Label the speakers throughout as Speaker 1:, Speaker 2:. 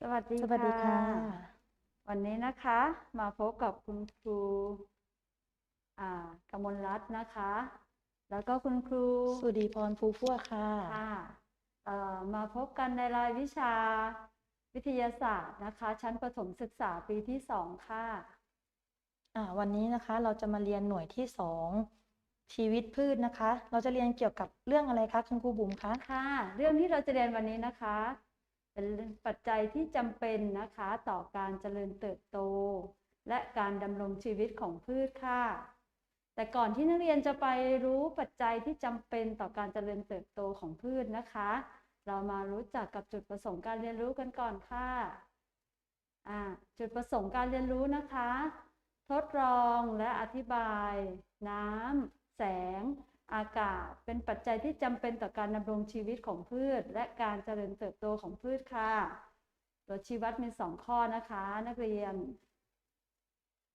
Speaker 1: สวัสดี
Speaker 2: สวัสดีค่ะ
Speaker 1: วันนี้นะคะมาพบกับคุณครูอ่ากมลรัตน์นะคะ แล้วก็คุณครู
Speaker 2: สุดีพรภูพั่วค่ะ
Speaker 1: ค่ะเอ่อมาพบกันในรายวิชาวิทยาศาสตร์นะคะ ชั้นประถมศึกษาปีที่สองค่ะ
Speaker 2: อ่าวันนี้นะคะเราจะมาเรียนหน่วยที่สองชีวิตพืชนะคะ เราจะเรียนเกี่ยวกับเรื่องอะไรคะคุณครูบุ๋มคะ
Speaker 1: ค่ะ เรื่องที่เราจะเรียนวันนี้นะคะ เป็นปัจจัยที่จำเป็นนะคะต่อการเจริญเติบโต และการดำรงชีวิตของพืชค่ะแต่ก่อนที่นักเรียนจะไปรู้ปัจจัยที่จำเป็นต่อการเจริญเติบโตของพืชนะคะ เรามารู้จักกับจุดประสงค์การเรียนรู้กันก่อนค่ะจุดประสงค์การเรียนรู้นะคะ ทดลองและอธิบาย น้ำแสง อากาศ เป็นปัจจัยที่จำเป็นต่อการดำรงชีวิตของพืช และการเจริญเติบโตของพืชค่ะ ตัวชี้วัดมีสองข้อนะคะ นักเรียน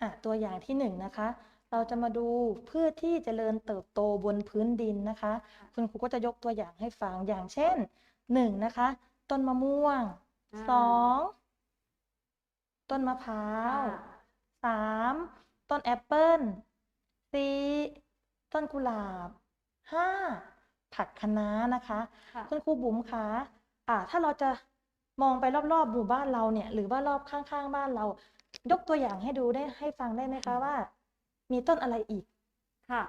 Speaker 2: อะตัวอย่างที่หนึ่งนะคะ เราจะมาดูพืชที่เจริญเติบโตบนพื้นดินนะคะ คุณครูก็จะยกตัวอย่างให้ฟังอย่างเช่นหนึ่งนะคะ ต้นมะม่วง
Speaker 1: อ่า
Speaker 2: สองต้นมะพร้าว
Speaker 1: ค่ะ
Speaker 2: สามต้นแอปเปิ้ลสี่ต้นกุหลาบ ห้าผักคะน้านะคะ
Speaker 1: ค่ะ
Speaker 2: คุณครูบุ๋มคะอ่าถ้าเราจะมองไปรอบๆหมู่บ้านเราเนี่ย หรือว่ารอบข้างๆบ้านเรา ยกตัวอย่างให้ดูได้ให้ฟังได้ไหมคะว่า มีต้นอะไรอีก
Speaker 1: ค่ะ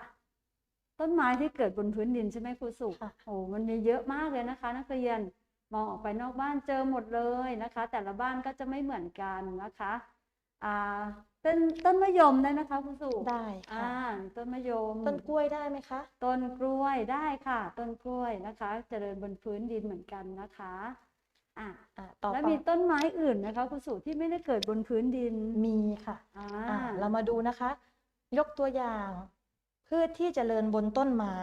Speaker 1: ต้นไม้ที่เกิดบนพื้นดินใช่ไหมครูสุ
Speaker 2: ค่ะ
Speaker 1: โอ้มันมีเยอะมากเลยนะคะ นักเรียนมองออกไปนอกบ้านเจอหมดเลยนะคะ แต่ละบ้านก็จะไม่เหมือนกันนะคะอ่า ต้นต้นมะยมได้ไหมคะครูสุ
Speaker 2: ได้
Speaker 1: อ่า
Speaker 2: ค่ะ
Speaker 1: ต้นมะยม
Speaker 2: ต้นกล้วยได้ไหมคะ
Speaker 1: ต้นกล้วยได้ค่ะ ต้นกล้วยนะคะ เจริญบนพื้นดินเหมือนกันนะคะอะ
Speaker 2: อ่าต่อ
Speaker 1: แล้ว
Speaker 2: ไป
Speaker 1: มีต้นไม้อื่นนะคะครูสุที่ไม่ได้เกิดบนพื้นดิน
Speaker 2: มีค่ะ
Speaker 1: อ่า
Speaker 2: อ่าเรามาดูนะคะ ยกตัวอย่าง พืชที่เจริญบนต้นไม้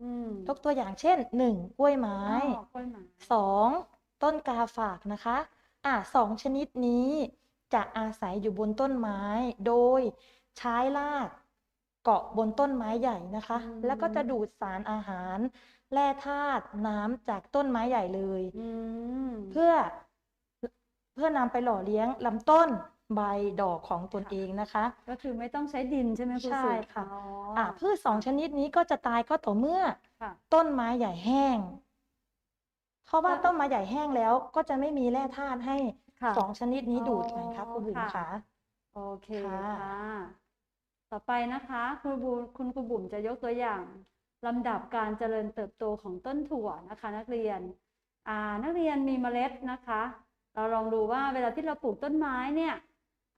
Speaker 1: อืม
Speaker 2: ยกตัวอย่างเช่นหนึ่งกล้วยไม้
Speaker 1: อ๋อกล้วยไม้
Speaker 2: สองต้นกาฝากนะคะ อ่าสองชนิดนี้ จะอาศัยอยู่บนต้นไม้ โดยใช้รากเกาะบนต้นไม้ใหญ่นะคะ แล้วก็จะดูดสารอาหาร แร่ธาตุน้ำจากต้นไม้ใหญ่เลย
Speaker 1: อืม
Speaker 2: เพื่อเพื่อนำไปหล่อเลี้ยงลำต้นใบดอกของตน
Speaker 1: ค่ะ
Speaker 2: เองนะคะ
Speaker 1: ก็คือไม่ต้องใช้ดินใช่ไหมครู
Speaker 2: ใช่
Speaker 1: สุ
Speaker 2: ค่ะ
Speaker 1: อ๋ออ
Speaker 2: อ่าพืชสองชนิดนี้ก็จะตายก็ต่อเมื่อ
Speaker 1: ค่ะ
Speaker 2: ต้นไม้ใหญ่แห้งเพราะว่า
Speaker 1: แล้ว
Speaker 2: ต้นไม้ใหญ่แห้งแล้วก็จะไม่มีแร่ธาตุให้
Speaker 1: ค่ะ
Speaker 2: สองชนิดนี้ดูด
Speaker 1: อ๋อ
Speaker 2: ไงคะคุณบุ๋ม
Speaker 1: ค่ะ
Speaker 2: คะ
Speaker 1: โอเค
Speaker 2: ค่ะ
Speaker 1: ค่ะ ต่อไปนะคะครูบูคุณครูบุ๋มจะยกตัวอย่างลำดับการเจริญเติบโตของต้นถั่วนะคะ นักเรียนอ่านักเรียนมีเมล็ดนะคะ เราลองดูว่าเวลาที่เราปลูกต้นไม้เนี่ย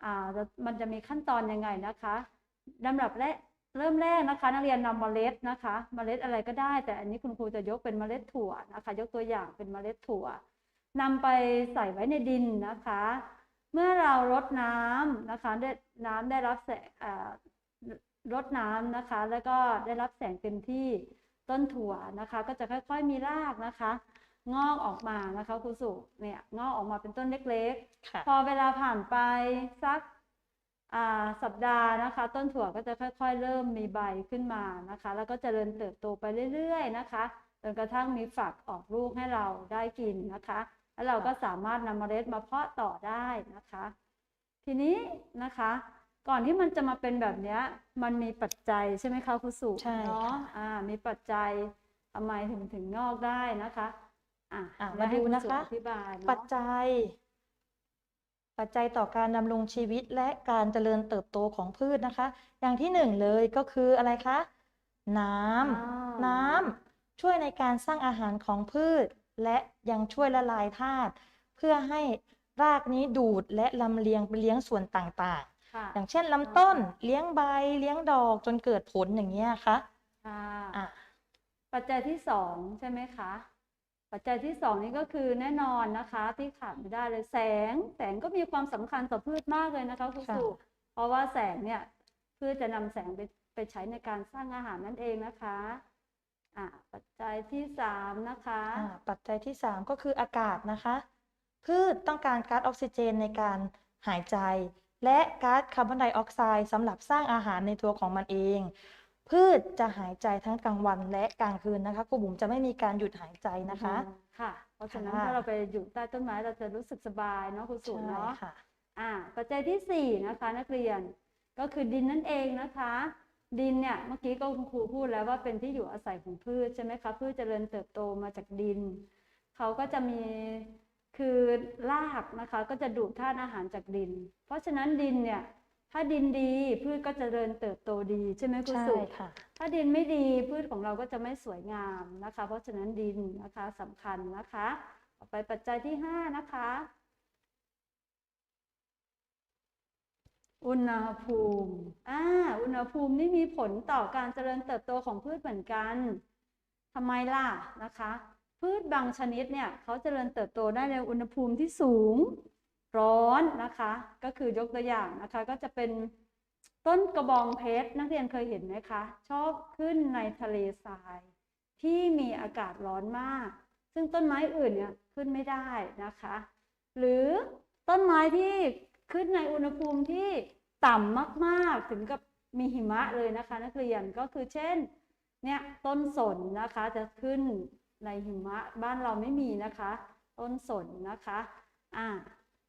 Speaker 1: อ่าจะมันจะมีขั้นตอนยังไงนะคะลำดับแรกเริ่มแรกนะคะ นักเรียนนำเมล็ดนะคะ เมล็ดอะไรก็ได้ แต่อันนี้คุณครูจะยกเป็นเมล็ดถั่วนะคะ ยกตัวอย่างเป็นเมล็ดถั่ว นำไปใส่ไว้ในดินนะคะ เมื่อเรารดน้ำนะคะได้น้ำได้รับแสงอ่ารดน้ำนะคะ แล้วก็ได้รับแสงเต็มที่ต้นถั่วนะคะ ก็จะค่อยๆมีรากนะคะ งอกออกมานะคะครูสุเนี่ยงอกออกมาเป็นต้นเล็ก
Speaker 2: ค่ะ
Speaker 1: ๆพอเวลาผ่านไปสักอ่าสัปดาห์นะคะ ต้นถั่วก็จะค่อย ๆ เริ่มมีใบขึ้นมานะคะ แล้วก็เจริญเติบโตไปเรื่อย ๆ นะคะจนกระทั่งมีฝักออกลูกให้เราได้กินนะคะ แล้วเราก็สามารถนำเมล็ดมาเพาะต่อได้นะคะ ทีนี้นะคะ ก่อนที่มันจะมาเป็นแบบเนี้ยมันมีปัจจัยใช่ไหมคะครูสุ
Speaker 2: ใช่
Speaker 1: เนาะ
Speaker 2: ค่ะ
Speaker 1: อ่ามีปัจจัยทำไมถึงถึงงอกได้นะคะอะ
Speaker 2: อะ
Speaker 1: เดี๋ยว
Speaker 2: มา
Speaker 1: ให้
Speaker 2: ดู
Speaker 1: ณ
Speaker 2: นะ
Speaker 1: สุ
Speaker 2: คะ
Speaker 1: อธิบายเนาะ
Speaker 2: ปัจจัย ปัจจัยต่อการดำรงชีวิตและการเจริญเติบโตของพืชนะคะ อย่างที่หนึ่งเลยก็คืออะไรคะ น้ำ
Speaker 1: อ้าว
Speaker 2: น้ำช่วยในการสร้างอาหารของพืช และยังช่วยละลายธาตุเพื่อให้รากนี้ดูดและลำเลียงไปเลี้ยงส่วนต่าง
Speaker 1: ค่ะ
Speaker 2: ๆอย่างเช่นลำต้นเลี้ยงใบเลี้ยงดอกจนเกิดผลอย่างเงี้ยค่ะ
Speaker 1: ค่ะ
Speaker 2: อะ
Speaker 1: ปัจจัยที่สองใช่ไหมคะปัจจัยที่สองนี่ก็คือแน่นอนนะคะ ที่ขาดไม่ได้เลยแสง แสงก็มีความสำคัญต่อพืชมากเลยนะคะครู
Speaker 2: ค่ะ
Speaker 1: สุเพราะว่าแสงเนี่ยพืชจะนำแสงไปไปใช้ในการสร้างอาหารนั่นเองนะคะ อะปัจจัยที่สามนะคะ
Speaker 2: อ่าปัจจัยที่สามก็คืออากาศนะคะ พืชต้องการก๊าซออกซิเจนในการหายใจ และก๊าซคาร์บอนไดออกไซด์สำหรับสร้างอาหารในตัวของมันเอง พืชจะหายใจทั้งกลางวันและกลางคืนนะคะครูบุ๋มจะไม่มีการหยุดหายใจนะคะ
Speaker 1: ค่ะ เพราะฉะนั้น
Speaker 2: ค่ะ
Speaker 1: ถ้าเราไปอยู่ใต้ต้นไม้เราจะรู้สึกสบายเนาะคุณสุ
Speaker 2: ใช่
Speaker 1: เนาะ
Speaker 2: ค่ะ
Speaker 1: อ่าปัจจัยที่สี่นะคะนักเรียนก็คือดินนั่นเองนะคะ ดินเนี่ยเมื่อกี้ก็คุณครูพูดแล้วว่าเป็นที่อยู่อาศัยของพืชใช่ไหมคะพืชเจริญเติบโตมาจากดิน เขาก็จะมีคือรากนะคะก็จะดูดธาตุอาหารจากดิน เพราะฉะนั้นดินเนี่ยถ้าดินดีพืชก็เจริญเติบโตดีใช่ไหมคุณ
Speaker 2: ใช่
Speaker 1: สุ
Speaker 2: ค่ะ
Speaker 1: ถ้าดินไม่ดีพืชของเราก็จะไม่สวยงามนะคะ เพราะฉะนั้นดินนะคะสำคัญนะคะ ต่อไปปัจจัยที่ห้านะคะ อุณหภูมิอ่าอุณหภูมินี่มีผลต่อการเจริญเติบโตของพืชเหมือนกันทำไมล่ะนะคะ พืชบางชนิดเนี่ยเขาเจริญเติบโตได้ในอุณหภูมิที่สูงร้อนนะคะ ก็คือยกตัวอย่างนะคะ ก็จะเป็นต้นกระบองเพชรนักเรียนเคยเห็นไหมคะ ชอบขึ้นในทะเลทราย ที่มีอากาศร้อนมาก ซึ่งต้นไม้อื่นเนี่ยขึ้นไม่ได้นะคะ หรือต้นไม้ที่ ขึ้นในอุณหภูมิที่ต่ำมากๆ ถึงกับมีหิมะเลยนะคะ นักเรียนก็คือเช่นเนี่ยต้นสนนะคะจะขึ้นในหิมะบ้านเราไม่มีนะคะ ต้นสนนะคะอ่า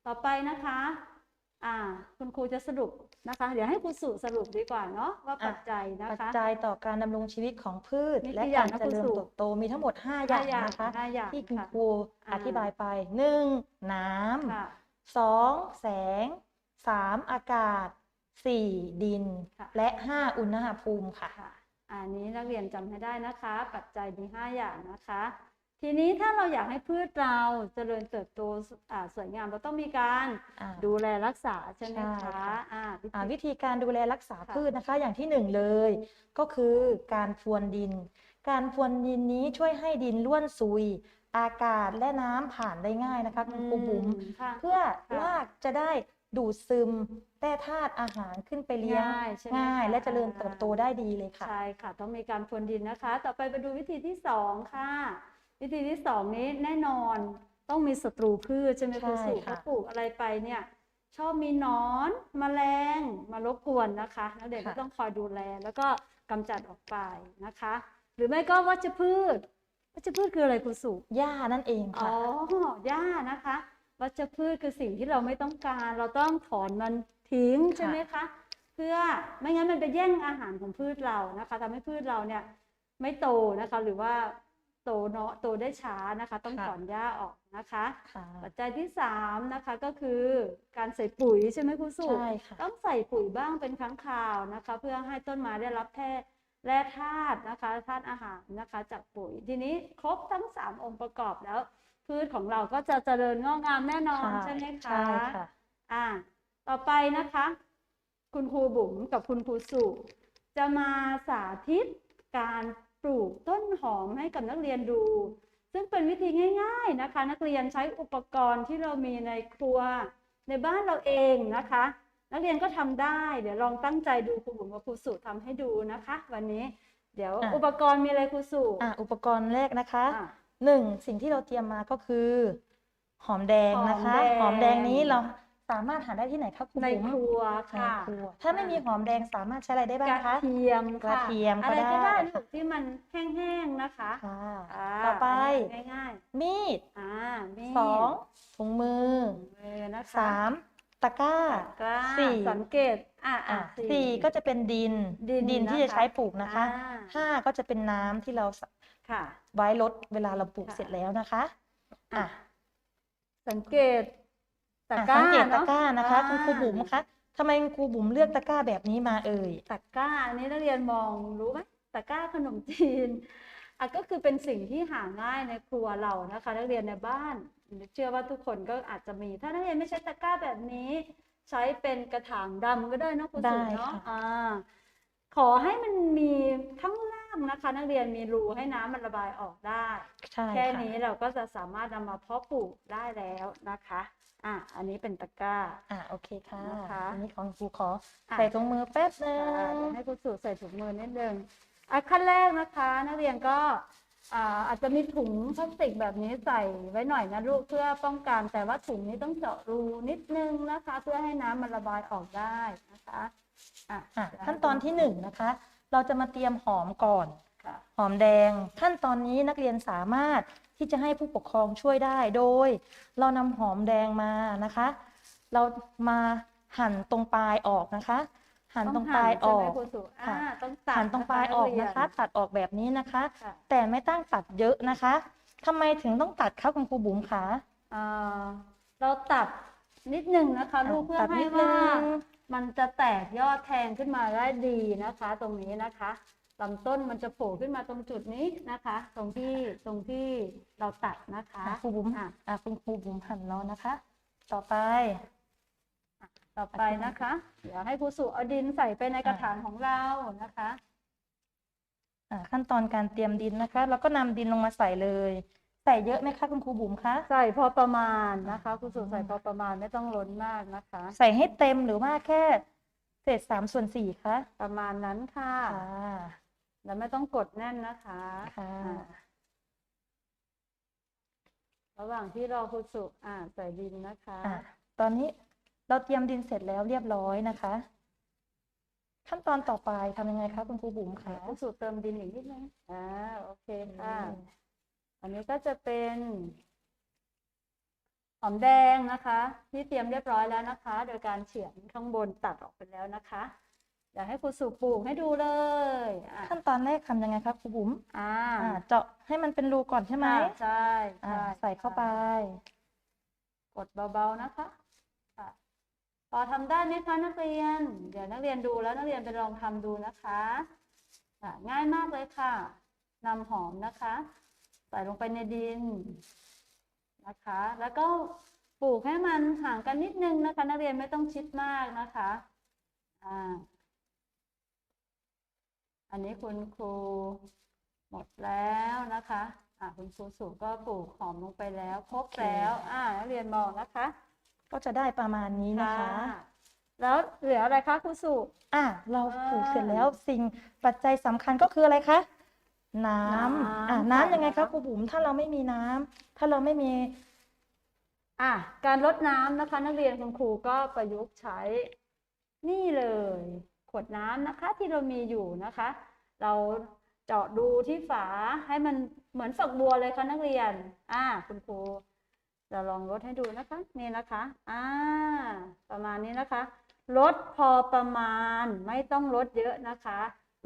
Speaker 1: ต่อไปนะคะอ่าคุณครูจะสรุปนะคะ เดี๋ยวให้ครูสุสรุปดีกว่าเนาะว่า
Speaker 2: อะ
Speaker 1: ปัจจัยนะ
Speaker 2: ปัจ
Speaker 1: คะ
Speaker 2: จัยต่อการดำรงชีวิตของพืช
Speaker 1: มี
Speaker 2: และ
Speaker 1: กี่อย่ากา
Speaker 2: งร
Speaker 1: นะ
Speaker 2: เจ
Speaker 1: คุณ
Speaker 2: ริญ
Speaker 1: สุ
Speaker 2: เติบโตมีทั้งหมด 5อ
Speaker 1: ห้า
Speaker 2: ย่าง
Speaker 1: อย่าง
Speaker 2: นะคะ
Speaker 1: ห้าอย่าง
Speaker 2: ที่คุณ
Speaker 1: ค่ะ
Speaker 2: ครู
Speaker 1: อ่า
Speaker 2: อธิบายไป 1. น้
Speaker 1: ค่ะำ
Speaker 2: 2. แสง 3. อากาศ 4. ดิน
Speaker 1: ค่ะ
Speaker 2: และ 5. อุณหภูมิค่ะ
Speaker 1: ค่ะ อันนี้นักเรียนจำให้ได้นะคะ ปัจจัยมีห้าอย่างนะคะ ทีนี้ถ้าเราอยากให้พืชเราเจริญเติบโตอ่าสวยงามเราต้องมีการ
Speaker 2: อ่า
Speaker 1: ดูแลรักษาใช่ไหม
Speaker 2: ใช่
Speaker 1: คะ
Speaker 2: ค่ะ
Speaker 1: อ่าวิ
Speaker 2: อ่า
Speaker 1: ธี
Speaker 2: วิธีการดูแลรักษา
Speaker 1: ค่ะ
Speaker 2: พืชนะคะ อย่างที่หนึ่งเลย ก็คือการพรวนดิน การพรวนดินนี้ช่วยให้ดินร่วนซุย อากาศและน้ำผ่านได้ง่ายนะคะคุณครูบุ๋ม
Speaker 1: อืค่ะ
Speaker 2: เพื่อ
Speaker 1: ค่ะ
Speaker 2: รากจะได้ดูดซึมแร่ธาตุอาหารขึ้นไปเลี้ยง
Speaker 1: ง่ายใช่ไหม
Speaker 2: ง่าย
Speaker 1: คะ
Speaker 2: และเจริญเติบโต
Speaker 1: อ่า
Speaker 2: ได้ดีเลยค่ะ
Speaker 1: ใช่ค่ะ ต้องมีการพรวนดินนะคะ ต่อไปไปดูวิธีที่สองค่ะ วิธีที่สองนี้แน่นอนต้องมีศัตรูพืชใช่ไหมคุณ
Speaker 2: ใช่
Speaker 1: สุ
Speaker 2: ค่ะ
Speaker 1: ถ้าปลูกอะไรไปเนี่ยชอบมีหนอนแมลงมารบกวนนะคะนักเด็กก็ต้องคอยดูแล แล้วก็กำจัดออกไปนะคะ หรือไม่ก็วัชพืช วัชพืชคืออะไรคุณสุ
Speaker 2: หญ้านั่นเอง
Speaker 1: อ๋อ
Speaker 2: ค่ะ
Speaker 1: หญ้านะคะ วัชพืชคือสิ่งที่เราไม่ต้องการ เราต้องถอนมันทิ้งใช่ไหมคะ เพื่อไม่งั้นมันไปแย่งอาหารของพืชเรานะคะทำให้พืชเราเนี่ยไม่โตนะคะ หรือว่าโตเนาะโตได้ช้านะคะ ต้อง
Speaker 2: ค่ะ
Speaker 1: ถอนหญ้าออกนะคะ
Speaker 2: ค่ะ
Speaker 1: ปัจจัยที่สามนะคะก็คือการใส่ปุ๋ยใช่ไหมคุณสุ
Speaker 2: ใช่ค่ะ
Speaker 1: ต้องใส่ปุ๋ยบ้างเป็นครั้งคราวนะคะ เพื่อให้ต้นไม้ได้รับแท่ แร่ธาตุนะคะธาตุอาหารนะคะจากปุ๋ยทีนี้ครบทั้งสามองค์ประกอบแล้ว พืชของเราก็จะเจริญงอกงามแน่นอน
Speaker 2: ค่ะ
Speaker 1: ใช่ไหมคะ
Speaker 2: ใช่ค่ะ
Speaker 1: อ่าต่อไปนะคะ คุณครูบุ๋มกับคุณครูสุจะมาสาธิตการปลูกต้นหอมให้กับนักเรียนดู ซึ่งเป็นวิธีง่าย ๆนะคะ นักเรียนใช้อุปกรณ์ที่เรามีในครัวในบ้านเราเองนะคะ นักเรียนก็ทำได้ เดี๋ยวลองตั้งใจดูครูบุ๋มกับครูสุทำให้ดูนะคะ วันนี้ เดี๋ยว
Speaker 2: อะ
Speaker 1: อุปกรณ์มีอะไรครูสุ
Speaker 2: อะอุปกรณ์แรกนะคะ
Speaker 1: อะ
Speaker 2: หนึ่งสิ่งที่เราเตรียมมาก็คือ หอมแดงนะคะ
Speaker 1: ห
Speaker 2: ห
Speaker 1: อ
Speaker 2: อ
Speaker 1: ม
Speaker 2: ม
Speaker 1: แด
Speaker 2: แด
Speaker 1: ง
Speaker 2: งนี้เราสามารถหาได้ที่ไหนครับคุณ
Speaker 1: ใน
Speaker 2: บุ๋ม
Speaker 1: ครัว
Speaker 2: ใน
Speaker 1: ค่ะ
Speaker 2: ครัว ถ้าไม่มีหอมแดงสามารถใช้อะไรได้บ้าง
Speaker 1: กระ
Speaker 2: คะ
Speaker 1: เทียม
Speaker 2: กระ
Speaker 1: ค่ะ
Speaker 2: เทียมก็
Speaker 1: อะไรก็
Speaker 2: ได้
Speaker 1: ได้ลูกที่มันแห้งๆนะคะ
Speaker 2: ค่ะาต่อไป
Speaker 1: นนี้ง่าย
Speaker 2: มีด
Speaker 1: ๆอ่ามีด
Speaker 2: สองถุงมือ
Speaker 1: มือนะคะ
Speaker 2: สาม ตะกร้า
Speaker 1: กล้า
Speaker 2: สี่
Speaker 1: สังเกตอ่าอ่า
Speaker 2: อะสี่ก็จะเป็นดิน
Speaker 1: ดิน
Speaker 2: ดินที่
Speaker 1: นะคะ
Speaker 2: จะใช้ปลูกนะคะ
Speaker 1: อ่า
Speaker 2: ห้าก็จะเป็นน้ำที่เรา
Speaker 1: ค่ะ
Speaker 2: ไว้ลดเวลาเราปลูก
Speaker 1: ค่ะ
Speaker 2: เสร็จแล้วนะคะ
Speaker 1: อะ
Speaker 2: อะ
Speaker 1: สังเกตตะ
Speaker 2: อะ
Speaker 1: กร้า
Speaker 2: สังเกตตะ
Speaker 1: เนาะ
Speaker 2: กร้านะคะ
Speaker 1: อ่า
Speaker 2: คุณครูบุ๋มคะทำไมคุณครูบุ๋มเลือกตะกร้าแบบนี้มาเอ่ย
Speaker 1: ตะกร้าอันนี้นักเรียนมองรู้ไหมตะกร้าขนมจีนอะก็คือเป็นสิ่งที่หาง่ายในครัวเรานะคะ นักเรียนในบ้าน เชื่อว่าทุกคนก็อาจจะมี ถ้านักเรียนไม่ใช้ตะกร้าแบบนี้ ใช้เป็นกระถางดำก็ได้เนอะคุณ
Speaker 2: ได้
Speaker 1: สุเนาะ
Speaker 2: ค่ะ
Speaker 1: อ่าขอให้มันมีข้างล่างนะคะ นักเรียนมีรูให้น้ำมันระบายออกได้
Speaker 2: ใช่
Speaker 1: แค่
Speaker 2: ค่ะ
Speaker 1: นี้เราก็จะสามารถนำมาเพาะปลูกได้แล้วนะคะ อะอันนี้เป็นตะกร้า
Speaker 2: อะโอเคค่ะ
Speaker 1: นะคะ
Speaker 2: อันนี้ของครูขอ
Speaker 1: อะ
Speaker 2: ใส่ถุงมือแป๊บนึง
Speaker 1: ค่ะเดี๋ยวให้คุณสู่ใส่ถุงมือนิดนึงอะขั้นแรกนะคะ นักเรียนก็ อ่าอาจจะมีถุงพลาสติกแบบนี้ใส่ไว้หน่อยนะลูกเพื่อป้องกันแต่ว่าถุงนี้ต้องเจาะรูนิดนึงนะคะ เพื่อให้น้ำมันระบายออกได้นะคะอะ
Speaker 2: อะ
Speaker 1: เดี๋ยวให้
Speaker 2: ขั้นตอนที่หนึ่งนะคะ เราจะมาเตรียมหอมก่อน
Speaker 1: ค่ะ
Speaker 2: หอมแดง ขั้นตอนนี้นักเรียนสามารถที่จะให้ผู้ปกครองช่วยได้โดย เรานำหอมแดงมานะคะ เรามาหั่นตรงปลายออกนะคะ หั่นตรงปลายออก
Speaker 1: ใช่ไหมครูสุอ่า
Speaker 2: ค่ะ
Speaker 1: ต้องตัด
Speaker 2: หั่นตรงปลายออก
Speaker 1: กเรี
Speaker 2: นะคะ ตัดออกแบบนี้นะคะ
Speaker 1: ค่ะ
Speaker 2: แต่ไม่ต้องตัดเยอะนะคะทำไมถึงต้องตัดคะคุณครูบุ๋มคะ
Speaker 1: อ่าเราตัดนิดนึงนะคะ
Speaker 2: อะ
Speaker 1: ลูกเพื่อ
Speaker 2: ตัด
Speaker 1: ให้
Speaker 2: นิดนึ
Speaker 1: ว่างมันจะแตกยอดแทงขึ้นมาได้ดีนะคะ ตรงนี้นะคะลำต้นมันจะโผล่ขึ้นมาตรงจุดนี้นะคะ ตรงที่ตรงที่เราตัดนะคะ
Speaker 2: อะครูบุ๋ม
Speaker 1: อะ
Speaker 2: อะคุณครูบุ๋มหั่นแล้วนะคะ ต่อไป
Speaker 1: ต่อไปนะคะ เดี๋ยวให้ครูสุเอาดินใส่ไปในกระถางของเรานะคะ
Speaker 2: อะขั้นตอนการเตรียมดินนะคะ แล้วก็นำดินลงมาใส่เลย ใส่เยอะไหมคะคุณครูบุ๋มคะ
Speaker 1: ใส่พอประมาณนะคะครูสุใส่พอประมาณไม่ต้องล้นมากนะคะ
Speaker 2: ใส่ให้เต็มหรือว่าแค่เศษสามส่วนสี่คะ
Speaker 1: ประมาณนั้นค่ะ
Speaker 2: ค่ะ
Speaker 1: แล้วไม่ต้องกดแน่นนะคะ
Speaker 2: ค่ะ
Speaker 1: อ่าระหว่างที่รอครูสุอ่าใส่ดินนะคะ
Speaker 2: อะตอนนี้ เราเตรียมดินเสร็จแล้วเรียบร้อยนะคะ ขั้นตอนต่อไปทำยังไงคะคุณครูบุ๋มคะ
Speaker 1: ครูสุเติมดินอีกนิดนึงอ่าโอเคค่ะ
Speaker 2: อืม
Speaker 1: อันนี้ก็จะเป็นหอมแดงนะคะที่เตรียมเรียบร้อยแล้วนะคะ โดยการเฉือนข้างบนตัดออกไปแล้วนะคะเดี๋ยวให้ครูสุปลูกให้ดูเลยอะ
Speaker 2: ขั้นตอนแรกทำยังไงคะครูบุ๋ม
Speaker 1: อ่า
Speaker 2: อ่าเจาะให้มันเป็นรูก่อนใช่ไหม
Speaker 1: ค่ะใช่
Speaker 2: อ่า
Speaker 1: ใช่
Speaker 2: ใส่เข้าไป
Speaker 1: กดเบาๆนะคะค่ะ พอทำได้ไหมคะนักเรียน เดี๋ยวนักเรียนดูแล้วนักเรียนไปลองทำดูนะคะค่ะง่ายมากเลยค่ะนำหอมนะคะ ใส่ลงไปในดินนะคะ แล้วก็ปลูกให้มันห่างกันนิดนึงนะคะ นักเรียนไม่ต้องชิดมากนะคะอ่าอันนี้คุณครูหมดแล้วนะคะอ่าคุณครูสุก็ปลูกหอมลงไปแล้วครบ
Speaker 2: โอเค
Speaker 1: แล้ว อ่านักเรียนมองนะคะ
Speaker 2: ก็จะได้ประมาณนี้นะคะ
Speaker 1: ค่ะแล้วเหลืออะไรคะครูสุ
Speaker 2: อะเราปลูก
Speaker 1: อ่า
Speaker 2: เสร็จแล้วสิ่งปัจจัยสำคัญก็คืออะไรคะน้ำ
Speaker 1: น้ำ
Speaker 2: อะ
Speaker 1: ค่ะ
Speaker 2: น้ำยังไงคะครูบุ๋มถ้าเราไม่มีน้ำถ้าเราไม่มี
Speaker 1: อะการรดน้ำนะคะ นักเรียนคุณครูก็ประยุกต์ใช้นี่เลย ขวดน้ำนะคะที่เรามีอยู่นะคะ เราเจาะดูที่ฝาให้มันเหมือนฝักบัวเลยค่ะนักเรียน อ่าคุณครู เราลองลดให้ดูนะคะ นี่นะคะ อ่า ประมาณนี้นะคะ ลดพอประมาณ ไม่ต้องลดเยอะนะคะ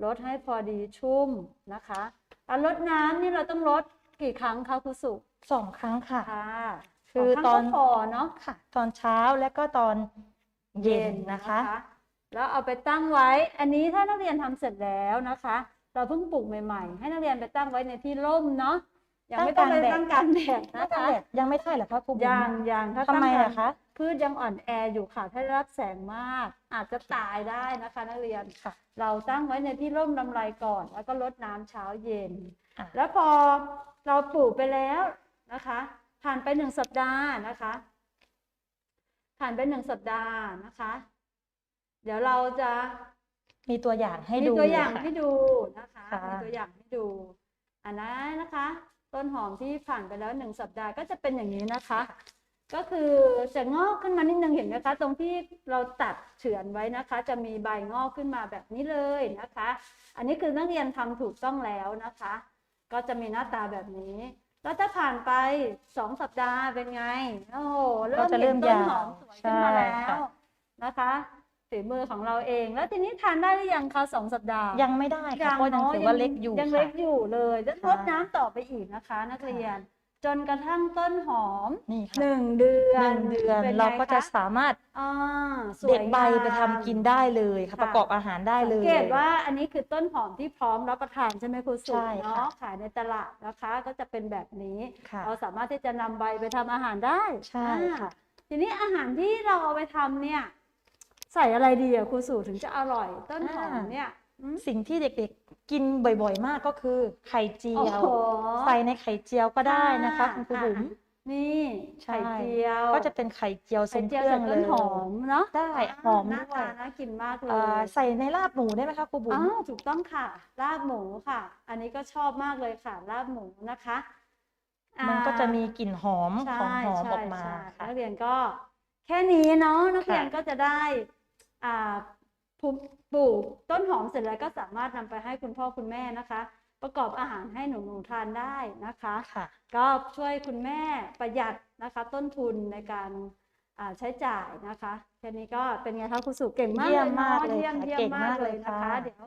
Speaker 1: ลดให้พอดีชุ่มนะคะการลดน้ำนี่เราต้องลดกี่ครั้งคะครูสุ
Speaker 2: สองครั้งค่ะ
Speaker 1: ค่ะ
Speaker 2: คือ
Speaker 1: สงรั้ง
Speaker 2: ตอน
Speaker 1: ก็พอเนาะ
Speaker 2: ค่ะ ตอนเช้าและก็ตอนเย็นนะคะ
Speaker 1: แล้วเอาไปตั้งไว้ อันนี้ถ้านักเรียนทำเสร็จแล้วนะคะ เราเพิ่งปลูกใหม่ ๆ ให้นักเรียนไปตั้งไว้ในที่ร่มเนาะ ยังไม่ต้องไป
Speaker 2: ตั้
Speaker 1: ตั้
Speaker 2: ง
Speaker 1: ง
Speaker 2: ก
Speaker 1: ก
Speaker 2: ลา
Speaker 1: ลางง
Speaker 2: แด
Speaker 1: แด
Speaker 2: ด
Speaker 1: ด
Speaker 2: นะ
Speaker 1: นะคะคะ
Speaker 2: ยังไม่ใช่เหรอคะครูบุ๋ม
Speaker 1: ยังยังถ้า
Speaker 2: ทำไม
Speaker 1: ตั้งกลาง
Speaker 2: อะคะ
Speaker 1: พืชยังอ่อนแออยู่ค่ะถ้าได้รับแสงมาก อาจจะตายได้นะคะนักเรียน
Speaker 2: ค่ะ
Speaker 1: เราตั้งไว้ในที่ร่มลำไรก่อน แล้วก็รดน้ำเช้าเย็น
Speaker 2: อะ
Speaker 1: แล้วพอเราปลูกไปแล้วนะคะ ผ่านไปหนึ่งสัปดาห์นะคะ ผ่านไปหนึ่งสัปดาห์นะคะ เดี๋ยวเราจะ
Speaker 2: มีตัวอย่างให้
Speaker 1: มี
Speaker 2: ดู
Speaker 1: ตัวอย่าง
Speaker 2: ค่ะ
Speaker 1: ให้ดูนะคะ
Speaker 2: ค่ะ
Speaker 1: มีตัวอย่างให้ดูอันนั้นนะคะ ต้นหอมที่ผ่านไปแล้วหนึ่งสัปดาห์ก็จะเป็นอย่างนี้นะคะ ก็คือจะงอกขึ้นมานิดนึงเห็นไหมคะ ตรงที่เราตัดเฉือนไว้นะคะ จะมีใบงอกขึ้นมาแบบนี้เลยนะคะ อันนี้คือนักเรียนทำถูกต้องแล้วนะคะ ก็จะมีหน้าตาแบบนี้ แล้วถ้าผ่านไปสองสัปดาห์เป็นไง โอ้โหเริ่
Speaker 2: ก็
Speaker 1: ม
Speaker 2: จะ
Speaker 1: เห็
Speaker 2: เริ่
Speaker 1: น
Speaker 2: ม
Speaker 1: ต้น
Speaker 2: ยาว
Speaker 1: หอมสวยขึ้นมา
Speaker 2: ใช่
Speaker 1: แล้
Speaker 2: ค่ะ
Speaker 1: วนะคะ ฝีมือของเราเอง แล้วทีนี้ทานได้หรือยังคะสองสัปดาห์
Speaker 2: ยังไม่ได้ค่ะเพราะยัง
Speaker 1: เนะ
Speaker 2: ถือว่าเล็กอยู่
Speaker 1: ยัง
Speaker 2: ค่ะ
Speaker 1: เล็กอยู่เลยจะลด
Speaker 2: ค่ะ
Speaker 1: น้ำต่อไปอีกนะคะ นักเรียน จนกระทั่งต้นหอม
Speaker 2: นี่
Speaker 1: ห
Speaker 2: ค่ะ
Speaker 1: นึ่งเดือ
Speaker 2: ห
Speaker 1: น
Speaker 2: นึ่งเดือน
Speaker 1: ป็นไง
Speaker 2: เราก็จะ
Speaker 1: ค
Speaker 2: สามารถ
Speaker 1: อ่าสวย
Speaker 2: เด็ดใบไป
Speaker 1: งาม
Speaker 2: ทำกินได้เลยค่ะ
Speaker 1: ค่ะ
Speaker 2: ประกอบอาหารได้เลย
Speaker 1: สังเกตว่าอันนี้คือต้นหอมที่พร้อมรับประทานใช่ไหมครูสุ
Speaker 2: ใช่ค่ะ
Speaker 1: เนาะขายในตลาดนะคะก็จะเป็นแบบนี้
Speaker 2: ค่ะ
Speaker 1: เราสามารถที่จะนำใบไปทำอาหารได้
Speaker 2: ใช่
Speaker 1: อ่า
Speaker 2: ค่ะ
Speaker 1: ทีนี้อาหารที่เราเอาไปทำเนี่ย ใส่อะไรดีอะครูสุถึงจะอร่อย ต้นหอม
Speaker 2: อ่า
Speaker 1: เนี่ยอืม
Speaker 2: สิ่งที่เด็กๆกินบ่อยๆ มากก็คือ ไข่เจี
Speaker 1: โอ้
Speaker 2: ยว
Speaker 1: โห
Speaker 2: ใส่ในไข่เจียวก็ได้นะคะคุณครูบุ๋ม
Speaker 1: อะนี่
Speaker 2: ใช่
Speaker 1: ไข่เจียว
Speaker 2: ก็จะเป็นไข่เจียวทร
Speaker 1: ไข่
Speaker 2: งเค
Speaker 1: เจียว
Speaker 2: รื่อ
Speaker 1: ใส่
Speaker 2: งเล
Speaker 1: ต้น
Speaker 2: ย
Speaker 1: หอมเนาะ
Speaker 2: ได้หอม
Speaker 1: หน้า
Speaker 2: ด้วย
Speaker 1: ตาน่ากินมากเล
Speaker 2: เอ่อยใส่ในลาบหมูได้ไหมคะครูบุ๋
Speaker 1: อ๋
Speaker 2: ม
Speaker 1: อถูกต้องค่ะลาบหมูค่ะ อันนี้ก็ชอบมากเลยค่ะลาบหมูนะคะอ่า
Speaker 2: มันก็จะมีกลิ่นหอม
Speaker 1: ใช่
Speaker 2: ของหอม
Speaker 1: ใช่
Speaker 2: ออกมา
Speaker 1: ใช่
Speaker 2: ค่ะ
Speaker 1: นักเรียนก็แค่นี้เนาะนักเรียน
Speaker 2: ค่ะ
Speaker 1: ก็จะได้อ่า ปลูกปลูกต้นหอมเสร็จแล้วก็สามารถนำไปให้คุณพ่อคุณแม่นะคะ ประกอบอาหารให้หนูๆทานได้นะคะ
Speaker 2: ค่ะ
Speaker 1: ก็ช่วยคุณแม่ประหยัดนะคะ ต้นทุนในการอ่าใช้จ่ายนะคะแค่นี้ก็เป็นไงคะครูสุเก่งมาก
Speaker 2: เยี่
Speaker 1: เลยย
Speaker 2: มมาก
Speaker 1: เนาะ
Speaker 2: เลย
Speaker 1: เยี่ยม
Speaker 2: ค่ะ
Speaker 1: เยี่ยม
Speaker 2: เก่ง
Speaker 1: มามา
Speaker 2: กก
Speaker 1: เล
Speaker 2: เลยย
Speaker 1: นะคะ
Speaker 2: ค่ะ
Speaker 1: เดี๋ยว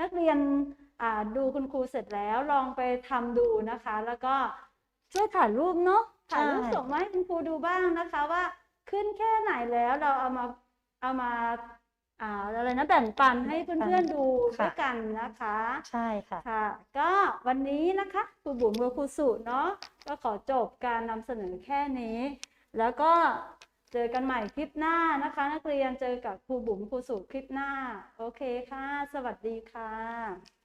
Speaker 1: นักเรียนอ่าดูคุณครูเสร็จแล้วลองไปทำดูนะคะ แล้วก็ช่วยถ่ายรูปเนาะถ่ายรูป
Speaker 2: ใช่
Speaker 1: ส่งมาให้คุณครูดูบ้างนะคะ ว่าขึ้นแค่ไหนแล้วเราเอามาเอามา อ่าอะไรนะแบ่งปันให้เพื่อนๆดูด้วยกันนะคะ
Speaker 2: ใช่ค่ะ
Speaker 1: ค่ะ ก็วันนี้นะคะครูบุ๋มกับครูสุเนาะก็ขอจบการนำเสนอแค่นี้ แล้วก็เจอกันใหม่คลิปหน้านะคะ นักเรียนเจอกับครูบุ๋มครูสุคลิปหน้า โอเคค่ะ สวัสดีค่ะ